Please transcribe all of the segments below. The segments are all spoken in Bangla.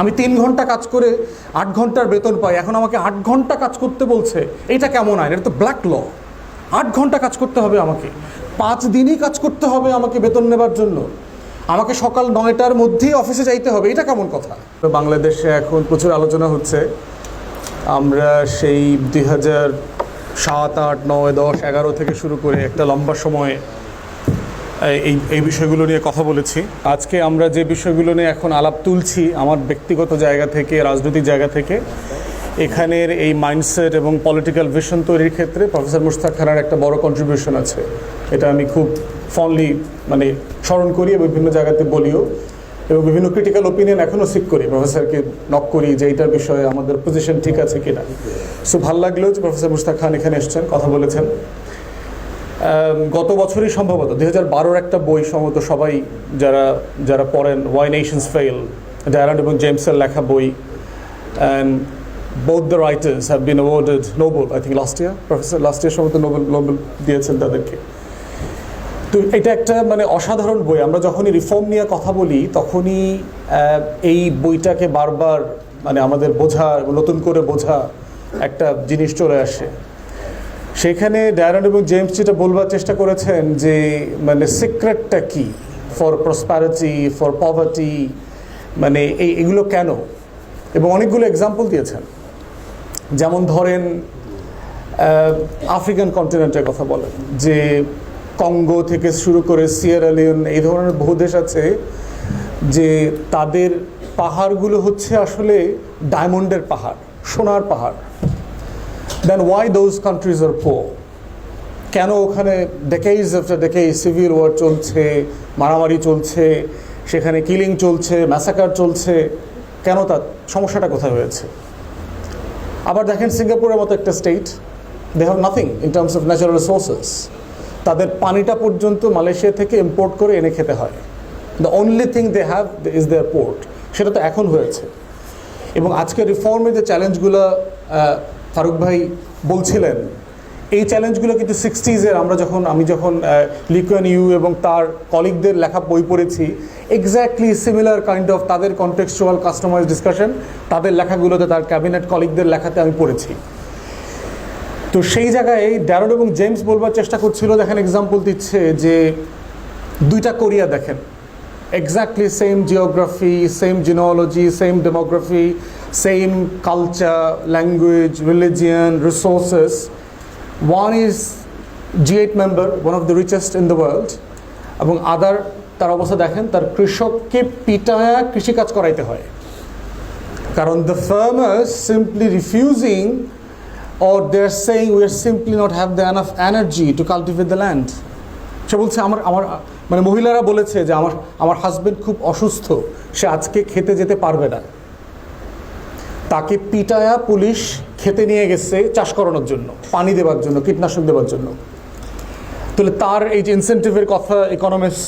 আমি তিন ঘণ্টা কাজ করে আট ঘণ্টার বেতন পাই। এখন আমাকে আট ঘণ্টা কাজ করতে বলছে এটা কেমন আইন? এটা তো ব্ল্যাক ল আট ঘণ্টা কাজ করতে হবে আমাকে। পাঁচ দিনই কাজ করতে হবে আমাকে বেতন নেবার জন্য। আমাকে সকাল নয়টার মধ্যেই অফিসে যাইতে হবে। এটা কেমন কথা? বাংলাদেশে এখন প্রচুর আলোচনা হচ্ছে। আমরা সেই দুই হাজার সাত, আট, নয়, দশ, এগারো থেকে শুরু করে একটা লম্বা সময় এই এই বিষয়গুলো নিয়ে কথা বলেছি। আজকে আমরা যে বিষয়গুলো নিয়ে এখন আলাপ তুলছি, আমার ব্যক্তিগত জায়গা থেকে, রাজনৈতিক জায়গা থেকে, এখানের এই মাইন্ডসেট এবং পলিটিক্যাল ভিশন তৈরির ক্ষেত্রে প্রফেসর মুস্তাক খানের একটা বড় কন্ট্রিবিউশন আছে। এটা আমি খুব ফনলি মানে স্মরণ করি বিভিন্ন জায়গাতে বলিও এবং বিভিন্ন ক্রিটিক্যাল ওপিনিয়ন এখনও সিক করি। প্রফেসরকে নক করি যে এইটার বিষয়ে আমাদের পজিশন ঠিক আছে কিনা। সো ভালো লাগল যে প্রফেসর মুস্তাক খান এখানে এসছেন, কথা বলেছেন। গত বছরই সম্ভবত, দুই হাজার বারোর একটা বই সম্ভবত সবাই যারা যারা পড়েন ওয়াই নেশনস ফেল ডায়ারান এবং জেমসের লেখা বই and both the writers have been awarded Nobel I think last year professor last year সম্ভবত নোবেল নোবেল দিয়েছেন তাদেরকে। তো এটা একটা মানে অসাধারণ বই, আমরা যখনই রিফর্ম নিয়ে কথা বলি, তখনই এই বইটাকে বারবার মানে আমাদের বোঝা নতুন করে বোঝা একটা জিনিস চলে আসে। সেখানে ডায়রন এবং জেমস যেটা বলবার চেষ্টা করেছেন যে মানে সিক্রেটটা কি ফর প্রসপ্যারিটি ফর পভার্টি মানে এই, এগুলো কেন? এবং অনেকগুলো এক্সাম্পল দিয়েছেন। যেমন ধরেন আফ্রিকান কন্টিনেন্টের কথা বলেন, যে কঙ্গো থেকে শুরু করে সিয়েরালিয়ন এই ধরনের বহু দেশ আছে যে তাদের পাহাড়গুলো হচ্ছে আসলে ডায়মন্ডের পাহাড়, সোনার পাহাড়। Then why those countries are poor কেন ওখানে decades after decades civil war চলছে, মারামারি চলছে, সেখানে কিলিং চলছে ম্যাসাকার চলছে, কেন তার সমস্যাটা কোথায় হয়েছে? আবার দেখেন সিঙ্গাপুরের মতো একটা state they have nothing in terms of natural resources তাদের পানিটা পর্যন্ত মালয়েশিয়া থেকে ইম্পোর্ট করে এনে খেতে হয়। The only thing they have is their port সেটা তো এখন হয়েছে। এবং আজকে রিফর্মের যে চ্যালেঞ্জগুলো ফারুক ভাই বলছিলেন, এই চ্যালেঞ্জগুলো কিন্তু সিক্সটিজের আমরা যখন, আমি যখন লিকুয়ান ইউ এবং তার কলিগদের লেখা বই পড়েছি এক্স্যাক্টলি সিমিলার কাইন্ড অফ তাদের কন্টেক্সচুয়াল কাস্টমাইজ ডিসকাশন তাদের লেখাগুলোতে, তার ক্যাবিনেট কলিগদের লেখাতে আমি পড়েছি। তো সেই জায়গায় ড্যারন এবং জেমস বলবার চেষ্টা করছিল, দেখেন এক্সাম্পল দিচ্ছে যে, দুইটা কোরিয়া দেখেন। Exactly same geography same genealogy same demography culture language religion resources one is G eight member one of the richest in the world এবং আদার তার অবস্থা দেখেন, তার কৃষককে পিটায়া কৃষিকাজ করাইতে হয়। কারণ the farmers simply refusing or they're saying we're simply not have the enough energy to cultivate the land সে বলছে, আমার আমার মানে মহিলারা বলেছে যে আমার আমার হাজবেন্ড খুব অসুস্থ, সে আজকে খেতে যেতে পারবে না। তাকে পিটায়া পুলিশ খেতে নিয়ে গেছে চাষ করানোর জন্য, পানি দেওয়ার জন্য, কীটনাশক দেওয়ার জন্য। তাহলে তার এই যে ইনসেন্টিভের কথা ইকোনমিক্স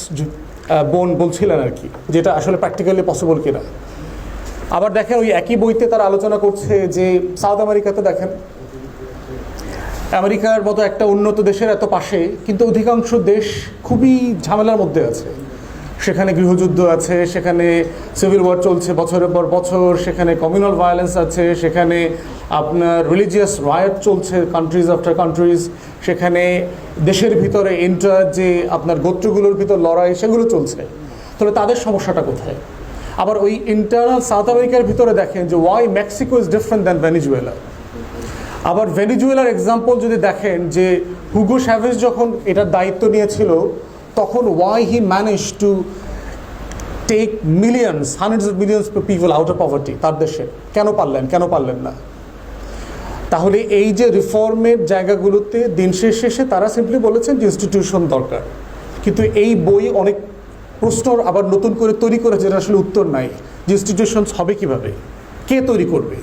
বোন বলছিলেন আর কি, যেটা আসলে প্র্যাকটিক্যালি পসিবল কিনা। আবার দেখেন ওই একই বইতে তারা আলোচনা করছে যে সাউথ আমেরিকাতে দেখেন, আমেরিকার মতো একটা উন্নত দেশের এত পাশে, কিন্তু অধিকাংশ দেশ খুবই ঝামেলার মধ্যে আছে। সেখানে গৃহযুদ্ধ আছে, সেখানে সিভিল ওয়ার চলছে বছরের পর বছর, সেখানে কমিউনাল ভায়োলেন্স আছে, সেখানে আপনার রিলিজিয়াস রায়ট চলছে কান্ট্রিজ আফটার কান্ট্রিজ সেখানে দেশের ভিতরে ইন্টার যে আপনার গোত্রগুলোর ভিতর লড়াই, সেগুলো চলছে। তাহলে তাদের সমস্যাটা কোথায়? আবার ওই ইন্টারনাল সাউথ আমেরিকার ভিতরে দেখেন যে why Mexico is different than Venezuela আবার ভেনিজুয়েলার এক্সাম্পল যদি দেখেন যে হুগো স্যাভেজ যখন এটার দায়িত্ব নিয়েছিল তখন why he manage to take millions hundreds of millions people out of poverty তার দেশে। কেন পারলেন? কেন পারলেন না? তাহলে এই যে রিফর্মের জায়গাগুলোতে দিন শেষ শেষে তারা সিম্পলি বলেছেন যে ইনস্টিটিউশন দরকার। কিন্তু এই বই অনেক প্রশ্ন আবার নতুন করে তৈরি করে যেটা আসলে উত্তর নাই। যে ইনস্টিটিউশনস হবে কীভাবে? কে তৈরি করবে?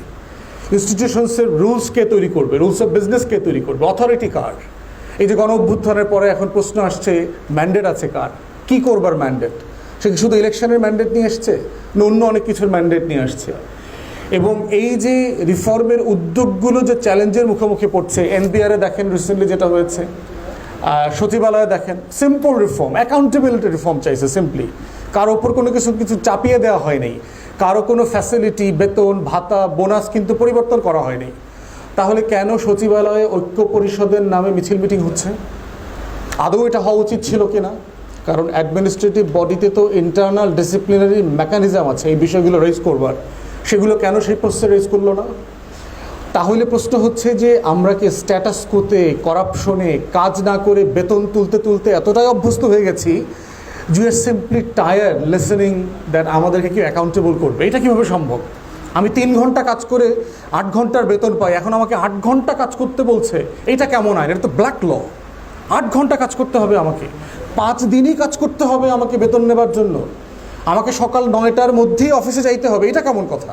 ইনস্টিটিউশনসের রুলস কে তৈরি করবে? রুলস অফ বিজনেস কে তৈরি করবে? অথরিটি কার? এই যে গণ অভ্যুত্থানের পরে এখন প্রশ্ন আসছে ম্যান্ডেট আছে কার? কি করবার ম্যান্ডেট সে কি শুধু ইলেকশনের ম্যান্ডেট নিয়ে আসছে না অন্য অনেক কিছুর ম্যান্ডেট নিয়ে আসছে? এবং এই যে রিফর্মের উদ্যোগগুলো যে চ্যালেঞ্জের মুখোমুখি পড়ছে, এনবিআরে দেখেন রিসেন্টলি যেটা হয়েছে সচিবালয়ে দেখেন সিম্পল রিফর্ম অ্যাকাউন্টেবিলিটি রিফর্ম চাইছে সিম্পলি কারও ওপর কোনো কিছু কিছু চাপিয়ে দেওয়া হয়নি। কারও কোনো ফ্যাসিলিটি বেতন, ভাতা বোনাস কিন্তু পরিবর্তন করা হয়নি। তাহলে কেন সচিবালয়ে ঐক্য পরিষদের নামে মিছিল মিটিং হচ্ছে? আদৌ এটা হওয়া উচিত ছিল কিনা? কারণ অ্যাডমিনিস্ট্রেটিভ বডিতে তো ইন্টারনাল ডিসিপ্লিনারি মেকানিজম আছে, এই বিষয়গুলো রেজ করবার। সেগুলো কেন সেই প্রশ্নে রেজ করল না? তাহলে প্রশ্ন হচ্ছে যে, আমরা কি স্ট্যাটাস কোতে করাপশনে কাজ না করে বেতন তুলতে তুলতে এতটাই অভ্যস্ত হয়ে গেছি you are simply tire listening that আমাদেরকে কেউ অ্যাকাউন্টেবল করবে? এটা কীভাবে সম্ভব? আমি তিন ঘণ্টা কাজ করে আট ঘণ্টার বেতন পাই, এখন আমাকে আট ঘণ্টা কাজ করতে বলছে এটা কেমন আইন? এটা তো ব্ল্যাক ল আট ঘণ্টা কাজ করতে হবে আমাকে। পাঁচ দিনই কাজ করতে হবে আমাকে বেতন নেবার জন্য। আমাকে সকাল নয়টার মধ্যেই অফিসে যাইতে হবে, এটা কেমন কথা?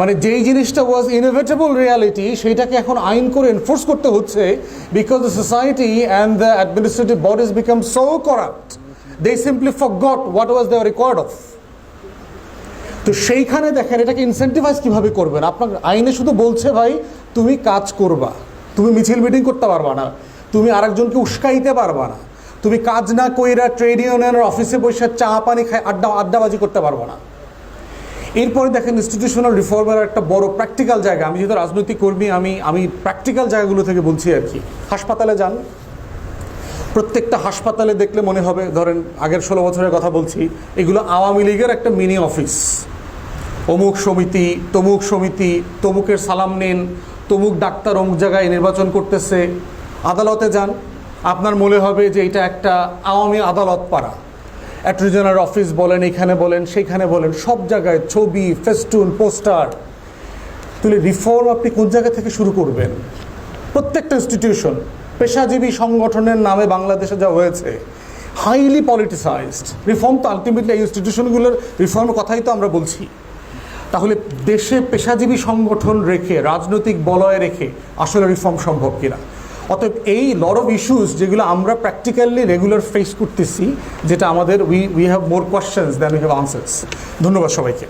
মানে যেই জিনিসটা ওয়াজ ইনোভেটেবল রিয়ালিটি সেইটাকে এখন আইন করে এনফোর্স করতে হচ্ছে because the society and the administrative bodies become so corrupt they simply forgot what was their record of তো সেইখানে দেখেন, এটাকে ইনসেন্টিভাইজ কীভাবে করবেন? আপনার আইনে শুধু বলছে ভাই, তুমি কাজ করবা, তুমি মিছিল মিটিং করতে পারবা না, তুমি আরেকজনকে উস্কাইতে পারবা না, তুমি কাজ না কইরা ট্রেড ইউনিয়নের অফিসে বসে চা পানি খাই আড্ডা, আড্ডাবাজি করতে পারব না। এরপরে দেখেন ইনস্টিটিউশনাল রিফর্মের একটা বড় প্র্যাকটিক্যাল জায়গা। আমি যেহেতু রাজনৈতিক কর্মী, আমি আমি প্র্যাকটিক্যাল জায়গাগুলো থেকে বলছি আর কি। হাসপাতালে যান। প্রত্যেকটা হাসপাতালে দেখলে মনে হবে, ধরেন আগের ষোলো বছরের কথা বলছি, এগুলো আওয়ামী লীগের একটা মিনি অফিস। অমুক সমিতি, তমুক সমিতি, তমুকের সালাম নেন, তমুক ডাক্তার অমুক জায়গায় নির্বাচন করতেছে, আদালতে যান। আপনার মনে হবে যে এটা একটা আওয়ামী আদালত পাড়া। অ্যাটর্নি অফিস বলেন, এখানে বলেন সেইখানে বলেন, সব জায়গায় ছবি, ফেস্টুন, পোস্টার। তুলে রিফর্ম আপনি কোন জায়গা থেকে শুরু করবেন? প্রত্যেকটা ইনস্টিটিউশন পেশাজীবী সংগঠনের নামে বাংলাদেশে যা হয়েছে হাইলি পলিটিসাইজড রিফর্ম তো আলটিমেটলি এই ইনস্টিটিউশনগুলোর রিফর্মের কথাই তো আমরা বলছি। তাহলে দেশে পেশাজীবী সংগঠন রেখে, রাজনৈতিক বলয় রেখে আসলে রিফর্ম সম্ভব কিনা? অতএব এই লর অফ ইস্যুস যেগুলো আমরা প্র্যাকটিক্যালি রেগুলার ফেস করতেছি, যেটা আমাদের we we have more questions than we have answers ধন্যবাদ সবাইকে।